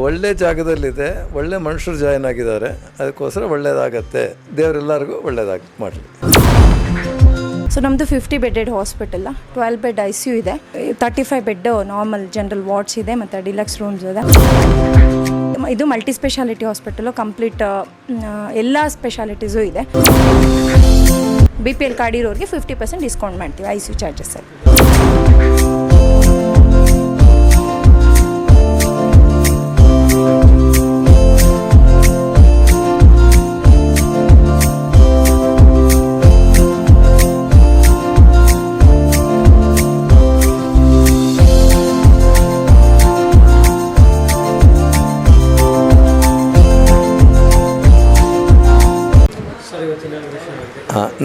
ಒಳ್ಳೆ ಜಾಗದಲ್ಲಿದೆ, ಒಳ್ಳೆ ಮನುಷ್ಯರು ಜಾಯ್ನ್ ಆಗಿದ್ದಾರೆ, ಅದಕ್ಕೋಸ್ಕರ ಒಳ್ಳೇದಾಗತ್ತೆ. ದೇವರೆಲ್ಲರಿಗೂ ಒಳ್ಳೇದಾಗ ಮಾಡಲಿ. ಸೊ ನಮ್ಮದು fifty bedded hospital twelve bed I C U ಇದೆ. Thirty five bed normal general wards ಇದೆ, ಮತ್ತು ಡಿಲಕ್ಸ್ ರೂಮ್ಸ್ ಇದೆ. ಇದು ಮಲ್ಟಿ ಸ್ಪೆಷಾಲಿಟಿ ಹಾಸ್ಪಿಟಲು ಕಂಪ್ಲೀಟ್ ಎಲ್ಲ ಸ್ಪೆಷಾಲಿಟೀಸು ಇದೆ. ಬಿ ಪಿ ಎಲ್ ಕಾರ್ಡ್ ಇರೋರಿಗೆ ಫಿಫ್ಟಿ ಪರ್ಸೆಂಟ್ ಡಿಸ್ಕೌಂಟ್ ಮಾಡ್ತೀವಿ ಐ ಸಿ ಯು ಚಾರ್ಜಸ್ಸಲ್ಲಿ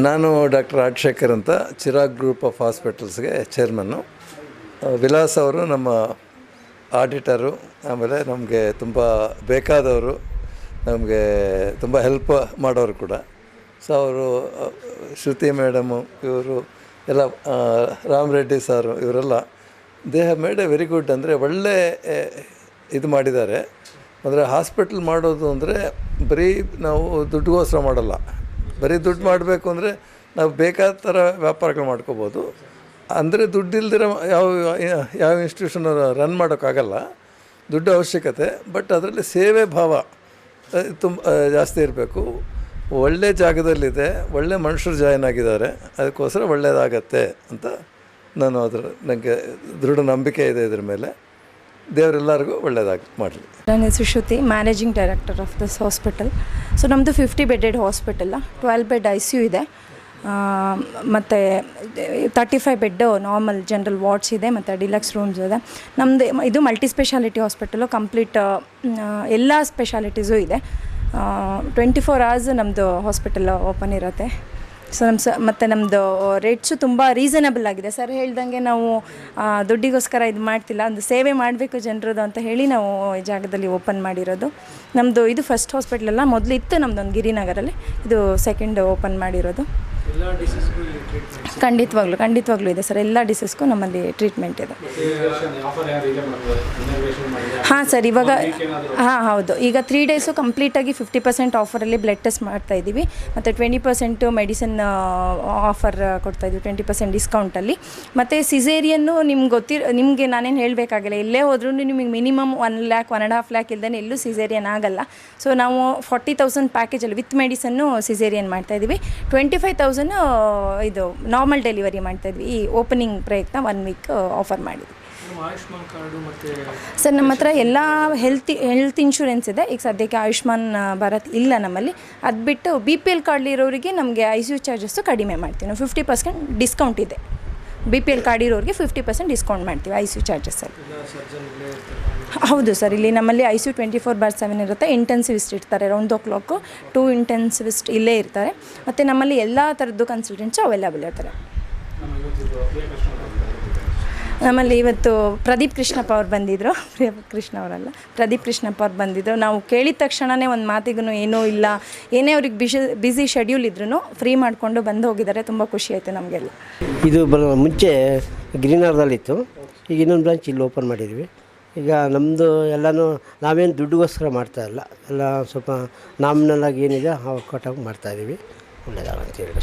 ನಾನು ಡಾಕ್ಟರ್ ರಾಜಶೇಖರ್ ಅಂತ ಚಿರಾಗ್ ಗ್ರೂಪ್ ಆಫ್ ಹಾಸ್ಪಿಟಲ್ಸ್ಗೆ ಚೇರ್ಮನ್ನು. ವಿಲಾಸ್ ಅವರು ನಮ್ಮ ಆಡಿಟರು, ಆಮೇಲೆ ನಮಗೆ ತುಂಬ ಬೇಕಾದವರು, ನಮಗೆ ತುಂಬ ಹೆಲ್ಪ್ ಮಾಡೋರು ಕೂಡ. ಸೊ ಅವರು ಶ್ರುತಿ ಮೇಡಮು ಇವರು, ಎಲ್ಲ ರಾಮ್ ರೆಡ್ಡಿ ಸಾರು ಇವರೆಲ್ಲ they have made a very good ಅಂದರೆ ಒಳ್ಳೆ ಇದು ಮಾಡಿದ್ದಾರೆ. ಅಂದರೆ ಹಾಸ್ಪಿಟ್ಲ್ ಮಾಡೋದು ಅಂದರೆ ಬರೀ ನಾವು ದುಡ್ಡುಗೋಸ್ಕರ ಮಾಡಲ್ಲ. ಬರೀ ದುಡ್ಡು ಮಾಡಬೇಕು ಅಂದರೆ ನಾವು ಬೇಕಾದ ಥರ ವ್ಯಾಪಾರಗಳು ಮಾಡ್ಕೋಬೋದು. ಅಂದರೆ ದುಡ್ಡಿಲ್ದಿರ ಯಾವ ಯಾವ ಇನ್ಸ್ಟಿಟ್ಯೂಷನ್ ರನ್ ಮಾಡೋಕ್ಕಾಗಲ್ಲ. ದುಡ್ಡು ಅವಶ್ಯಕತೆ ಬಟ್ ಅದರಲ್ಲಿ ಸೇವೆ ಭಾವ ತುಂಬ ಜಾಸ್ತಿ ಇರಬೇಕು. ಒಳ್ಳೆ ಜಾಗದಲ್ಲಿದೆ, ಒಳ್ಳೆ ಮನುಷ್ಯರು ಜಾಯ್ನ್ ಆಗಿದ್ದಾರೆ, ಅದಕ್ಕೋಸ್ಕರ ಒಳ್ಳೆಯದಾಗತ್ತೆ ಅಂತ ನಾನು ಅದರ ನನಗೆ ದೃಢ ನಂಬಿಕೆ ಇದೆ ಇದ್ರ ಮೇಲೆ. ದೇವರೆಲ್ಲರಿಗೂ ಒಳ್ಳೆಯದಾಗಿ ಮಾಡಲಿ. ನನ್ನ ಹೆಸರು Shruti managing director of this hospital so ನಮ್ಮದು fifty bedded hospital twelve bed I C ಇದೆ. ಮತ್ತು thirty five bed normal general wards ಇದೆ, ಮತ್ತು ಡಿಲಕ್ಸ್ ರೂಮ್ಸ್ ಇದೆ. ನಮ್ಮದು ಇದು ಮಲ್ಟಿ ಸ್ಪೆಷಾಲಿಟಿ ಹಾಸ್ಪಿಟಲು ಕಂಪ್ಲೀಟ್ ಎಲ್ಲ ಸ್ಪೆಷಾಲಿಟೀಸು ಇದೆ. ಟ್ವೆಂಟಿ ಫೋರ್ ಅವರ್ಸ್ ನಮ್ಮದು ಹಾಸ್ಪಿಟಲ್ ಓಪನ್ ಇರುತ್ತೆ. ಸೊ ನಮ್ಮ ಸ ಮತ್ತು ನಮ್ಮದು ರೇಟ್ಸು ತುಂಬ ರೀಸನಬಲ್ ಆಗಿದೆ. ಸರ್ ಹೇಳ್ದಂಗೆ ನಾವು ದುಡ್ಡಿಗೋಸ್ಕರ ಇದು ಮಾಡ್ತಿಲ್ಲ. ಒಂದು ಸೇವೆ ಮಾಡಬೇಕು ಜನರದು ಅಂತ ಹೇಳಿ ನಾವು ಈ ಜಾಗದಲ್ಲಿ ಓಪನ್ ಮಾಡಿರೋದು. ನಮ್ಮದು ಇದು ಫಸ್ಟ್ ಹಾಸ್ಪಿಟ್ಲಲ್ಲ ಮೊದಲು ಇತ್ತು ನಮ್ಮದೊಂದು ಗಿರಿನಗರಲ್ಲಿ. ಇದು ಸೆಕೆಂಡ್ ಓಪನ್ ಮಾಡಿರೋದು. ಖಂಡಿತವಾಗ್ಲೂ ಖಂಡಿತವಾಗ್ಲೂ ಇದೆ ಸರ್. ಎಲ್ಲ ಡಿಸೀಸ್ಗೂ ನಮ್ಮಲ್ಲಿ ಟ್ರೀಟ್ಮೆಂಟ್ ಇದೆ. ಹಾಂ ಸರ್ ಇವಾಗ ಹಾಂ ಹೌದು. ಈಗ ತ್ರೀ ಡೇಸು ಕಂಪ್ಲೀಟಾಗಿ ಫಿಫ್ಟಿ ಪರ್ಸೆಂಟ್ ಆಫರಲ್ಲಿ ಬ್ಲಡ್ ಟೆಸ್ಟ್ ಮಾಡ್ತಾ ಇದ್ದೀವಿ. ಮತ್ತು ಟ್ವೆಂಟಿ ಪರ್ಸೆಂಟು ಮೆಡಿಸಿನ್ ಆಫರ್ ಕೊಡ್ತಾ ಇದ್ವಿ ಟ್ವೆಂಟಿ ಪರ್ಸೆಂಟ್ ಡಿಸ್ಕೌಂಟಲ್ಲಿ ಮತ್ತು ಸಿಸೇರಿಯನ್ನು ನಿಮ್ಗೆ ಗೊತ್ತಿರ ನಿಮಗೆ ನಾನೇನು ಹೇಳಬೇಕಾಗಿಲ್ಲ. ಎಲ್ಲೇ ಹೋದ್ರೂ ನಿಮಗೆ minimum one lakh one and half lakh ಇಲ್ದೇ ಎಲ್ಲೂ ಸಿಸೇರಿಯನ್ ಆಗಲ್ಲ. ಸೊ ನಾವು ಫಾರ್ಟಿ ತೌಸಂಡ್ ಪ್ಯಾಕೇಜಲ್ಲಿ ವಿತ್ ಮೆಡಿಸನ್ನು ಸಿಸೇರಿಯನ್ ಮಾಡ್ತಾ ಇದ್ದೀವಿ. ಟ್ವೆಂಟಿ ಫೈವ್ ತೌಸಂಡ್ ಇದು ನಾರ್ಮಲ್ ಡೆಲಿವರಿ ಮಾಡ್ತಾ ಇದ್ವಿ ಈ ಓಪನಿಂಗ್ ಪ್ರಯತ್ನ ಒನ್ ವೀಕ್ ಆಫರ್ ಮಾಡಿದ್ವಿ. ಆಯುಷ್ಮಾನ್ ಕಾರ್ಡು ಮತ್ತು ಸರ್ ನಮ್ಮ ಹತ್ರ ಎಲ್ಲ ಹೆಲ್ತ್ ಹೆಲ್ತ್ ಇನ್ಶೂರೆನ್ಸ್ ಇದೆ. ಈಗ ಸದ್ಯಕ್ಕೆ ಆಯುಷ್ಮಾನ್ ಭಾರತ್ ಇಲ್ಲ ನಮ್ಮಲ್ಲಿ. ಅದು ಬಿಟ್ಟು ಬಿ ಪಿ ಎಲ್ ಕಾರ್ಡ್ಲಿರೋರಿಗೆ ನಮಗೆ ಐ ಸಿ ಯು ಚಾರ್ಜಸ್ಸು ಕಡಿಮೆ ಮಾಡ್ತೀವಿ. ನಾವು ಫಿಫ್ಟಿ ಪರ್ಸೆಂಟ್ ಡಿಸ್ಕೌಂಟ್ ಇದೆ. ಬಿ ಪಿ ಎಲ್ ಕಾರ್ಡ್ ಇರೋರಿಗೆ ಫಿಫ್ಟಿ ಪರ್ಸೆಂಟ್ ಡಿಸ್ಕೌಂಟ್ ಮಾಡ್ತೀವಿ ಐ ಸಿ ಯು ಚಾರ್ಜಸ್ಸಲ್ಲಿ ಹೌದು ಸರ್, ಇಲ್ಲಿ ನಮ್ಮಲ್ಲಿ I C U twenty four by seven ಇರುತ್ತೆ ಇಂಟೆನ್ಸಿವಿಸ್ಟ್ ಇರ್ತಾರೆ round o'clock two intensivist ಇಲ್ಲೇ ಇರ್ತಾರೆ. ಮತ್ತು ನಮ್ಮಲ್ಲಿ ಎಲ್ಲ ಥರದ್ದು ಕನ್ಸಲ್ಟೆಂಟ್ಸು ಅವೈಲೇಬಲ್ ಇರ್ತಾರೆ. ನಮ್ಮಲ್ಲಿ ಇವತ್ತು ಪ್ರದೀಪ್ ಕೃಷ್ಣಪ್ಪ ಅವ್ರು ಬಂದಿದ್ದರು ಕೃಷ್ಣ ಅವರಲ್ಲ. ಪ್ರದೀಪ್ ಕೃಷ್ಣಪ್ಪ ಅವ್ರು ಬಂದಿದ್ದರು ನಾವು ಕೇಳಿದ ತಕ್ಷಣವೇ ಒಂದು ಮಾತಿಗೂ ಏನೂ ಇಲ್ಲ. ಏನೇ ಅವ್ರಿಗೆ ಬಿಸಿ ಬ್ಯುಸಿ ಶೆಡ್ಯೂಲ್ ಇದ್ರೂ ಫ್ರೀ ಮಾಡಿಕೊಂಡು ಬಂದು ಹೋಗಿದ್ದಾರೆ. ತುಂಬ ಖುಷಿ ಆಯಿತು ನಮಗೆಲ್ಲ. ಇದು ಬ, ಮುಂಚೆ ಗ್ರೀನಾರ್ದಲ್ಲಿತ್ತು ಈಗ ಇನ್ನೊಂದು ಬ್ರಾಂಚ್ ಇಲ್ಲಿ ಓಪನ್ ಮಾಡಿದ್ವಿ. ಈಗ ನಮ್ಮದು ಎಲ್ಲನೂ ನಾವೇನು ದುಡ್ಡುಗೋಸ್ಕರ ಮಾಡ್ತಾ ಇಲ್ಲ. ಎಲ್ಲ ಸ್ವಲ್ಪ ನಾಮಿನಲ್ ಏನಿದೆ ಆ ಕಟ್ಟಾಗಿ ಮಾಡ್ತಾಯಿದ್ದೀವಿ ಒಳ್ಳೆಯದಾಗಂತ ಹೇಳಿ